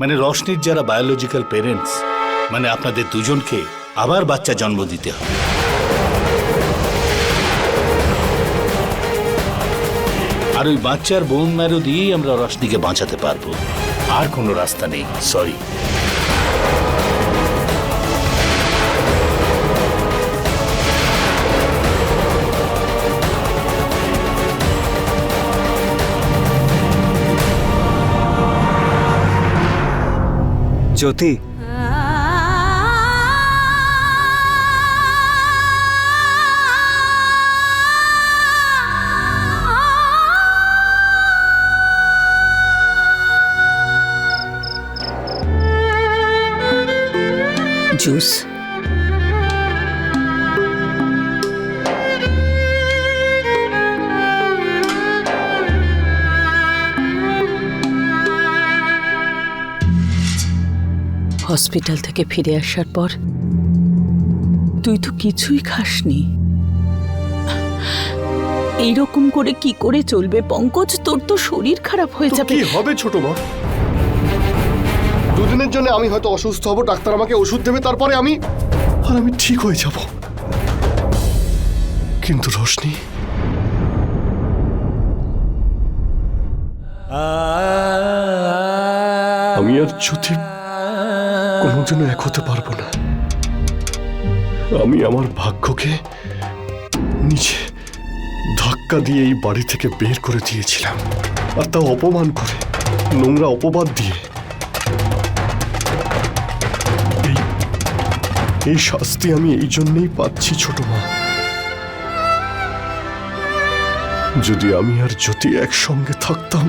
মানে রশনির যারা biological parents মানে আপনাদের দুজনকে আবার বাচ্চা জন্ম দিতে হবে। আর ওই বাচ্চার বোন ম্যারো দিয়েই আমরা রশনিকে বাঁচাতে পারব। আর কোনো রাস্তা নেই সরি জ্যোতি হসপিটাল থেকে ফিরে আসার পর তুই তো কিছুই খাসনি এইরকম করে কি করে চলবে পঙ্কজ তোর তো শরীর খারাপ হয়ে যাবে কি হবে ছোট বড় দুদিনের জন্য আমি হয়তো অসুস্থ হব ডাক্তার আমাকে ওষুধ দেবে তারপরে আমি আর আমি ঠিক হয়ে যাব কিন্তু রোশনি আমি আর জ্যোতি কোনোদিনও এক হতে পারব না। আমি আমার ভাগ্যকে নিচে ধাক্কা দিয়ে এই বাড়ি থেকে বের করে দিয়েছিলাম। আর তা অপমান করে, নোংরা অপবাদ দিয়ে। এই এই শাস্তি আমি এই জন্যই পাচ্ছি, ছোট মা। যদি আমি আর জ্যোতি একসঙ্গে থাকতাম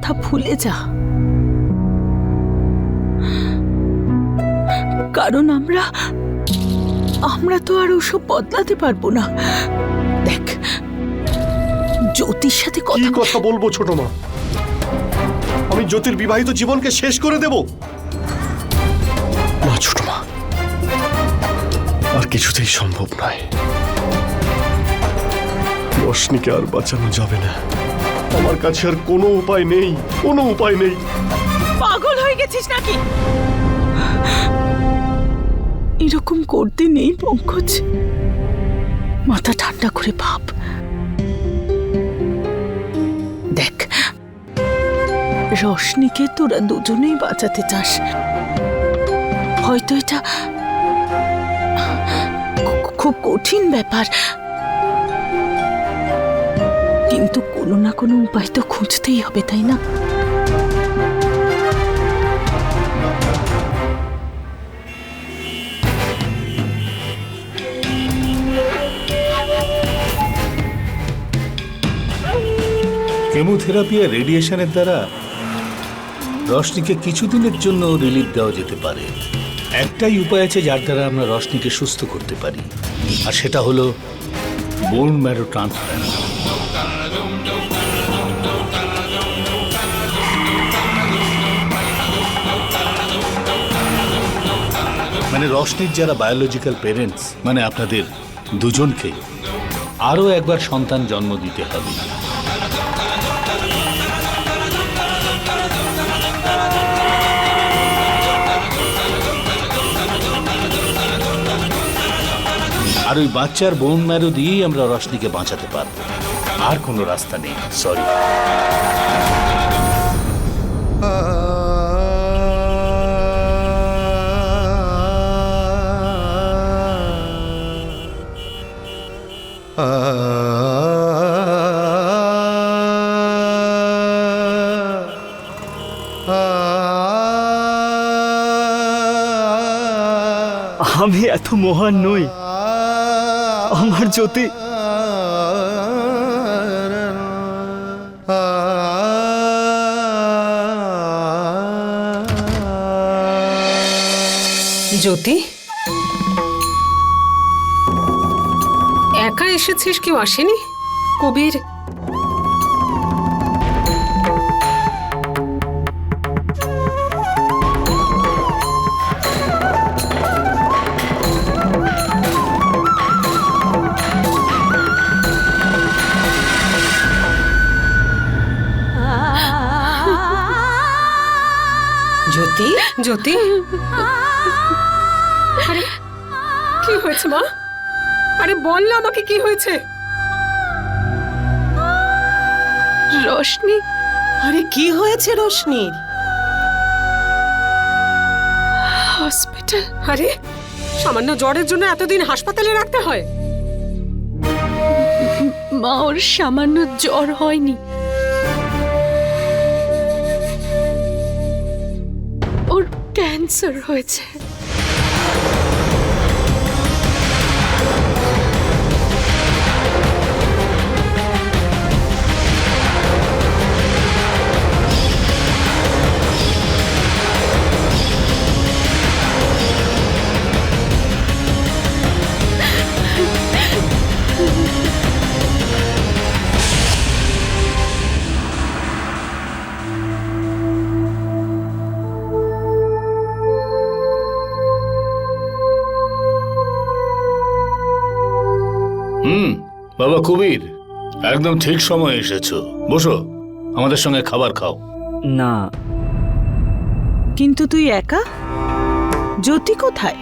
কথা ভুলে যা। কারণ আমরা আমরা তো আর ওসব বদলাতে পারব না। দেখ জ্যোতির সাথে কি কথা কথা বলব ছোট মা? আমি জ্যোতির বিবাহিত জীবনকে শেষ করে দেব। না ছোট মা আর কিছুতেই সম্ভব নয়। রশ্মিকে আর বাঁচানো যাবে না। আমার কাছে আর কোনো উপায় নেই, কোনো উপায় নেই। পাগল হয়ে গেছিস নাকি? এরকম করতে নেই, পঙ্কজ। মাথা ঠান্ডা করে ভাব। দেখ রশনিকে তোরা দুজনেই বাঁচাতে চাস। হয়তো এটা খুব কঠিন ব্যাপার। কিন্তু কোনো না কোনো উপায় তো খুঁজতেই হবে, তাই না? কেমোথেরাপি আর রেডিয়েশনের দ্বারা রশনিকে কিছুদিনের জন্য রিলিফ দেওয়া যেতে পারে। একটাই উপায় আছে যার দ্বারা আমরা রশনিকে সুস্থ করতে পারি, আর সেটা হলো বোন ম্যারো ট্রান্সপ্ল্যান্ট মানে রশনির যারা বায়োলজিক্যাল পেরেন্টস মানে আপনাদের দুজনকে আরও একবার সন্তান জন্ম দিতে হবে। আর ওই বাচ্চার বোন ম্যারো দিয়েই আমরা রশনিকে বাঁচাতে পারব। আর কোনো রাস্তা নেই সরি আমি এত মহান নই আমার জ্যোতি জ্যোতি এসেছিস কেউ আসেনি? কবির। জ্যোতি? জ্যোতি? কি হয়েছে মা? বল না আমাকে কি হয়েছে? রোশনি আরে কি হয়েছে রোশনির হসপিটাল? আরে সামান্য জ্বরের জন্য এতদিন হাসপাতালে রাখতে হয়। মা ওর সামান্য জ্বর হয়নি। ওর ক্যান্সার হয়েছে। হুম বাবা কবির। একদম ঠিক সময় এসেছ। বসো আমাদের সঙ্গে খাবার খাও। না। কিন্তু তুই একা? জ্যোতি কোথায়?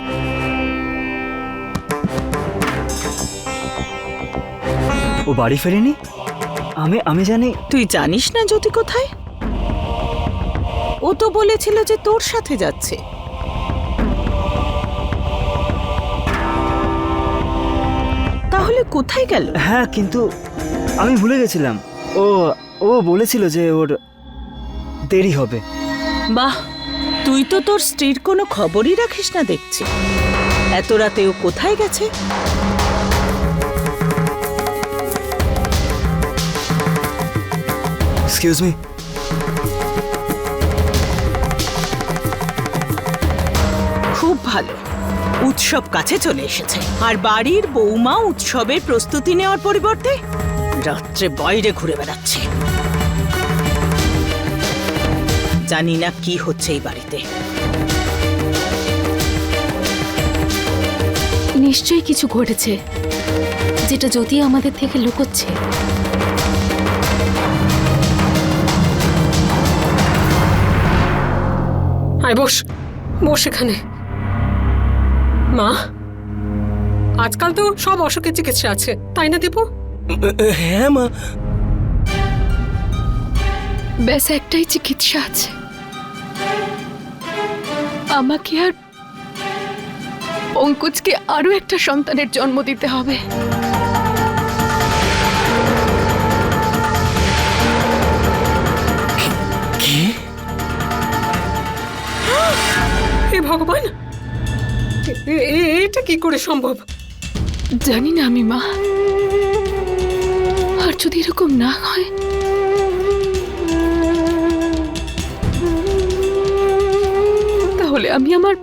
ও বাড়ি ফেরেনি? আমি আমি জানি। তুই জানিস না জ্যোতি কোথায়? ও তো বলেছিল যে তোর সাথে যাচ্ছে। কোথায় গেল? হ্যাঁ কিন্তু আমি ভুলে গেছিলাম। ও ও বলেছিল যে ওর দেরি হবে। বাহ তুই তো তোর স্ত্রীর কোনো খবরই রাখিস না দেখছি। এত রাতে ও কোথায় গেছে? এক্সকিউজ মি খুব ভালো। উৎসব কাছে চলে এসেছে। আর বাড়ির বৌমা উৎসবের প্রস্তুতি নেওয়ার পরিবর্তে রাত্রে বাইরে ঘুরে বেড়াচ্ছে। জানি না কি হচ্ছে এই বাড়িতে। নিশ্চয়ই কিছু ঘটেছে যেটা জ্যোতি আমাদের থেকে লুকোচ্ছে। আয় বস বস এখানে। মা। আজকাল তো সব অসুখের চিকিৎসা আছে তাই না দীপু? হ্যাঁ মা। ব্যাস একটাই চিকিৎসা আছে। আমাকে আর পঙ্কজকে আরও একটা সন্তানের জন্ম দিতে হবে। হে ভগবান! এটা কি করে সম্ভব? জানি না আমি, মা। আর যদি এরকম না হয়? তাহলে আমি আমার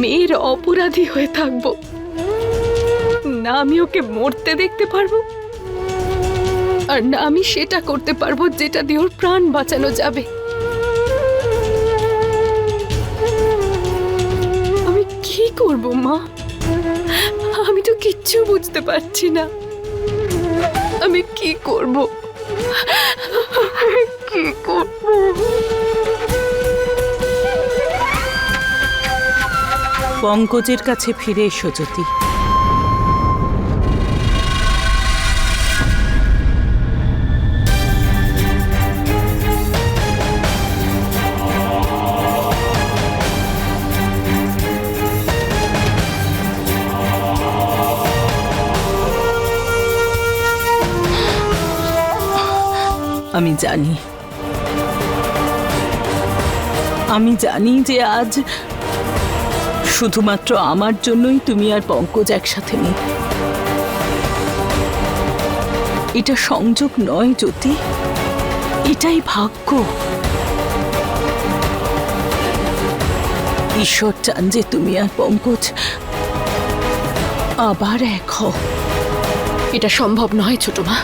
মেয়ের অপরাধী হয়ে থাকব। না আমি ওকে মরতে দেখতে পারব, আর না আমি সেটা করতে পারব যেটা দিয়ে ওর প্রাণ বাঁচানো যাবে। করব, মা? আমি তো কিচ্ছু বুঝতে পারছি না। আমি কি করব? কি করব? পঙ্কজের কাছে ফিরে এসো, জ্যোতি। আমি জানি। আমি জানি যে আজ শুধুমাত্র আমার জন্যই তুমি আর পঙ্কজ একসাথে নেই। এটা সংযোগ নয় জ্যোতি, এটাই ভাগ্য। ঈশ্বর চান যে তুমি আর পঙ্কজ আবার এক হও। এটা সম্ভব নয় ছোট মা।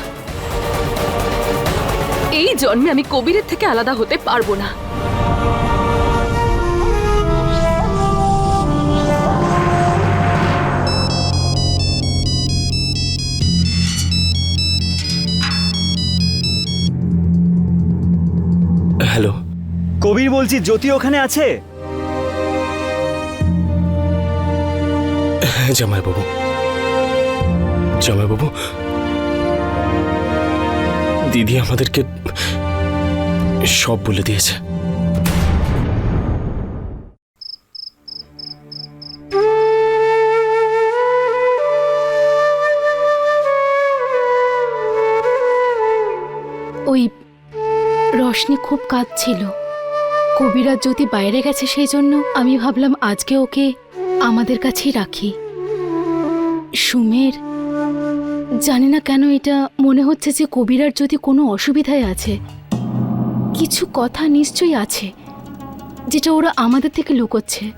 এই জন্মে আমি কবিরের থেকে আলাদা হতে পারব না। হ্যালো। কবির বলছি, জ্যোতি ওখানে আছে? হ্যাঁ জামাইবাবু। জামাইবাবু দিদি আমাদেরকে সব বলে দিয়েছে। ওই রশনি খুব কাঁদছিল। কবিরাজ যদি বাইরে গেছে সেই জন্য আমি ভাবলাম আজকে ওকে আমাদের কাছেই রাখি। সুমের জানি না কেন এটা মনে হচ্ছে যে কবিরার যদি কোনো অসুবিধায় আছে। কিছু কথা নিশ্চয়ই আছে, যেটা ওরা আমাদের থেকে লুকোচ্ছে।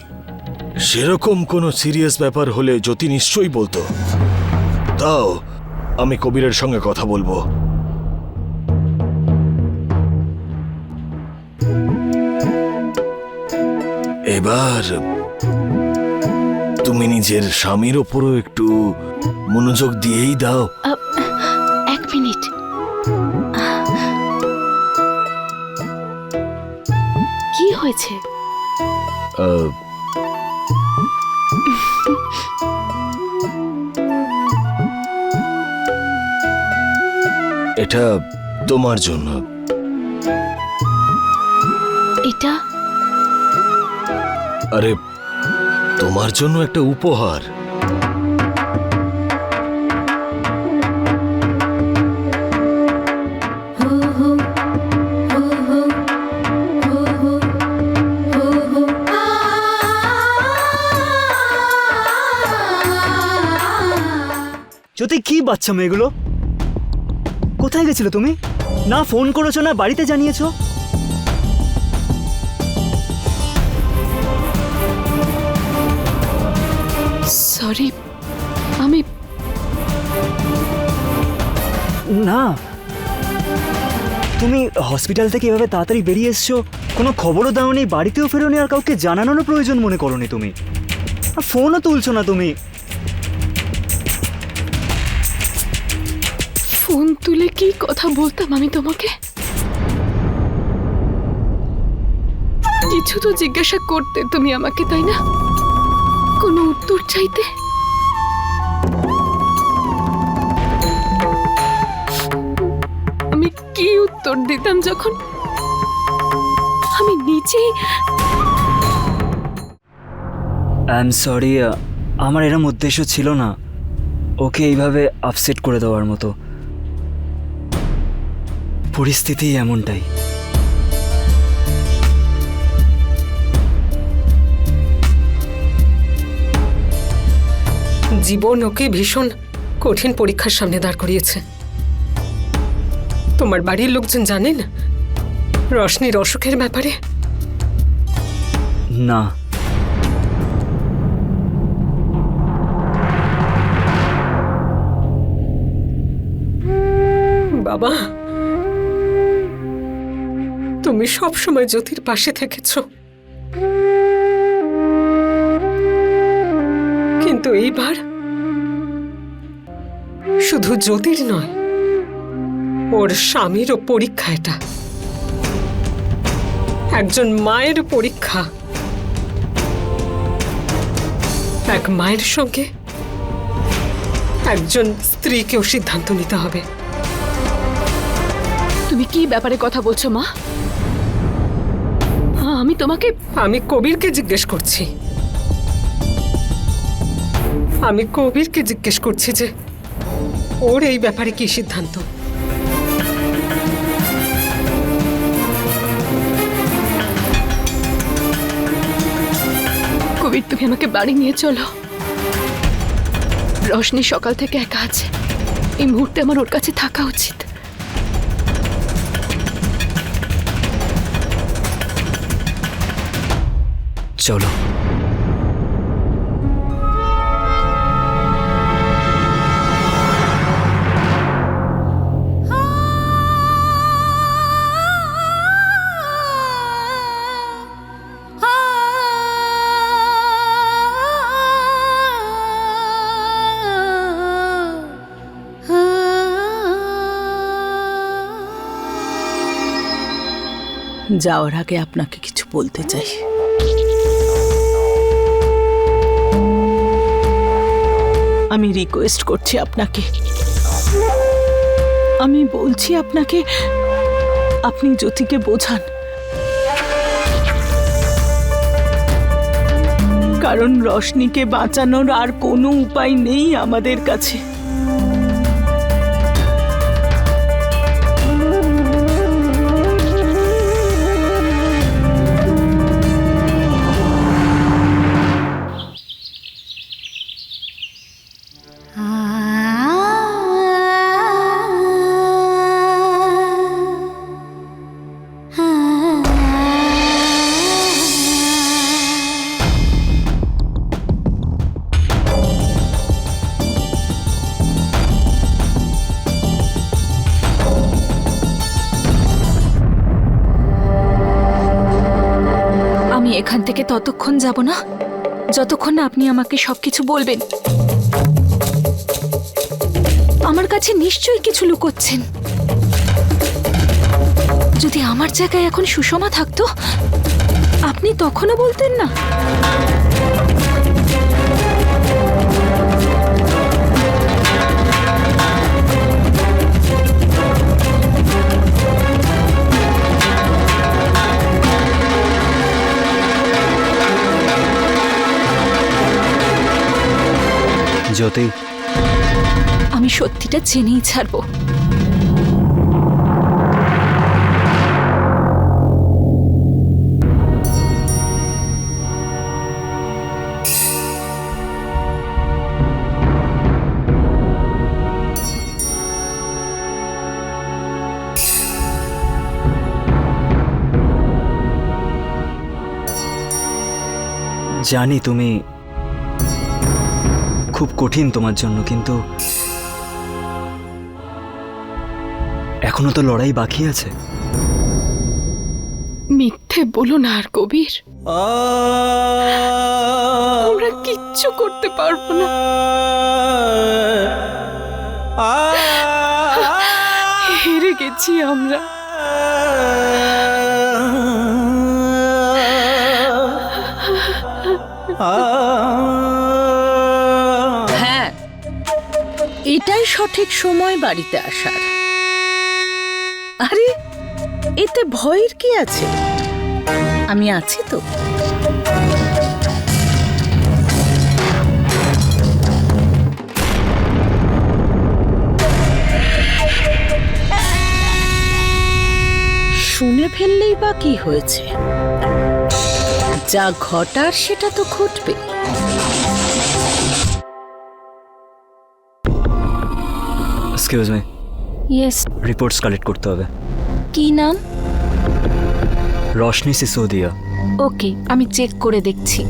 সেরকম কোনো সিরিয়াস ব্যাপার হলে জ্যোতি নিশ্চয়ই বলতো। তাও আমি কবিরের সঙ্গে কথা বলব। এবার তুমি নিজের স্বামীর ওপরও একটু মনোযোগ দিয়েই দাও। এক মিনিট। কি হয়েছে? এটা তোমার জন্য। এটা? আরে তোমার জন্য একটা উপহার। জ্যোতি কি বাচ্চা মেয়েগুলো? কোথায় গেছিলে তুমি? না ফোন করেছ না বাড়িতে জানিয়েছো? সরি আমি না। তুমি হসপিটাল থেকে এভাবে তাড়াতাড়ি বেরিয়ে এসছো? কোনো খবরও দাওনি বাড়িতেও ফেরোনি আর কাউকে জানানোরও প্রয়োজন মনে করনি তুমি। আর ফোনও তুলছো না তুমি। ফোন তুলে কি কথা বলতাম আমি তোমাকে? কিছু তো জিজ্ঞাসা করতে তুমি আমাকে তাই না? কোনো উত্তর চাইতে? দিতাম যখন আমি নিজেই আই এম সরি আমার এরম উদ্দেশ্য ছিল না। ওকে এইভাবে আপসেট করে দেওয়ার মতো। পরিস্থিতি এমনটাই। জীবন ওকে ভীষণ কঠিন পরীক্ষার সামনে দাঁড় করিয়েছে। তোমার বাড়ির লোকজন জানেন? রশনির অসুখের ব্যাপারে? না। বাবা তুমি সব সময় জ্যোতির পাশে থেকেছ। কিন্তু এইবার শুধু জ্যোতির নয় ওর স্বামীরও পরীক্ষা এটা। একজন মায়ের পরীক্ষা। এক মায়ের সঙ্গে একজন স্ত্রীকেও সিদ্ধান্ত নিতে হবে। তুমি কি ব্যাপারে কথা বলছো মা? আমি তোমাকে আমি কবিরকে জিজ্ঞেস করছি। আমি কবিরকে জিজ্ঞেস করছি যে ওর এই ব্যাপারে কি সিদ্ধান্ত? কবির তুমি আমাকে বাড়ি নিয়ে চলো। রশনি সকাল থেকে একা আছে। এই মুহূর্তে আমার ওর কাছে থাকা উচিত। চলো। যাওয়ার আগে আপনাকে কিছু বলতে চাই। আমি রিকোয়েস্ট করছি আপনাকে। আমি বলছি আপনাকে, আপনি জ্যোতিকে বোঝান। কারণ রশনিকে বাঁচানোর আর কোনো উপায় নেই আমাদের কাছে। ততক্ষণ যাব না? যতক্ষণ না আপনি আমাকে সবকিছু বলবেন। আমার কাছে নিশ্চয়ই কিছু লুকোচ্ছেন। যদি আমার জায়গায় এখন সুষমা থাকতো, আপনি তখনও বলতেন না? জ্যোতি। আমি সত্যিটা জেনেই ছাড়বো। জানি তুমি খুব কঠিন তোমার জন্য কিন্তু এখনও তো লড়াই বাকি আছে। মিথ্যে বলো না আর কবির। আমরা কিচ্ছু করতে পারব না। হেরে গেছি আমরা। হ্যাঁ সঠিক সময় বাড়িতে আসার। আরে, এতে ভয়ের কি আছে? আমি আছি তো। শুনে ফেললেই বা কি হয়েছে? যা ঘটার সেটা তো ঘটবে excuse me yes reports collect করতে হবে। কি নাম? রশনি সিসোদিয়া। ওকে আমি চেক করে দেখছি।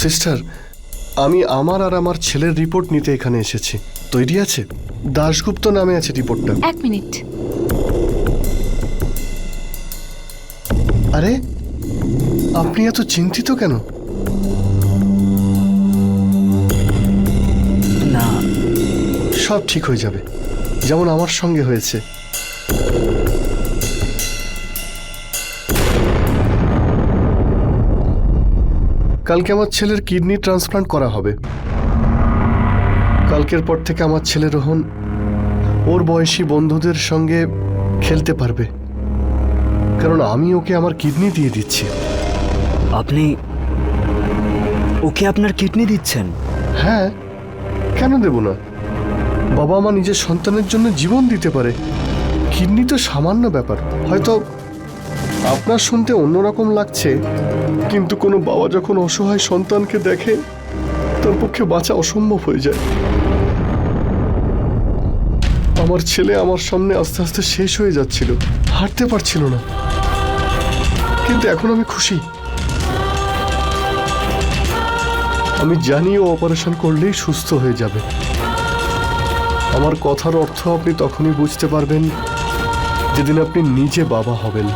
সিস্টার আমি আমার আর আমার ছেলের রিপোর্ট নিতে এখানে এসেছি। তৈরি আছে? দাশগুপ্ত নামে আছে রিপোর্টটা এক মিনিট। আরে আপনি এত চিন্তিত কেন? সব ঠিক হয়ে যাবে। যেমন আমার সঙ্গে হয়েছে। কালকে আমার ছেলের কিডনি ট্রান্সপ্লান্ট করা হবে। কালকের পর থেকে আমার ছেলে রোহন ওর বয়সী বন্ধুদের সঙ্গে খেলতে পারবে। কারণ আমি ওকে আমার কিডনি দিয়ে দিচ্ছি। আপনি ওকে আপনার কিডনি দিচ্ছেন? হ্যাঁ। কেন দেব না? বাবা মা নিজের সন্তানের জন্য জীবন দিতে পারে। কিডনি তো সামান্য ব্যাপার। হয়তো আপনার শুনতে অন্যরকম লাগছে, কিন্তু কোনো বাবা যখন অসহায় সন্তানকে দেখে, তার পক্ষে বাঁচা অসম্ভব হয়ে যায়। আমার ছেলে আমার সামনে আস্তে আস্তে শেষ হয়ে যাচ্ছিল, হাঁটতে পারছিল না। কিন্তু এখন আমি খুশি। আমি জানি ও অপারেশন করলেই সুস্থ হয়ে যাবে। আমার কথার অর্থ আপনি তখনই বুঝতে পারবেন যেদিন আপনি নিজে বাবা হবেন।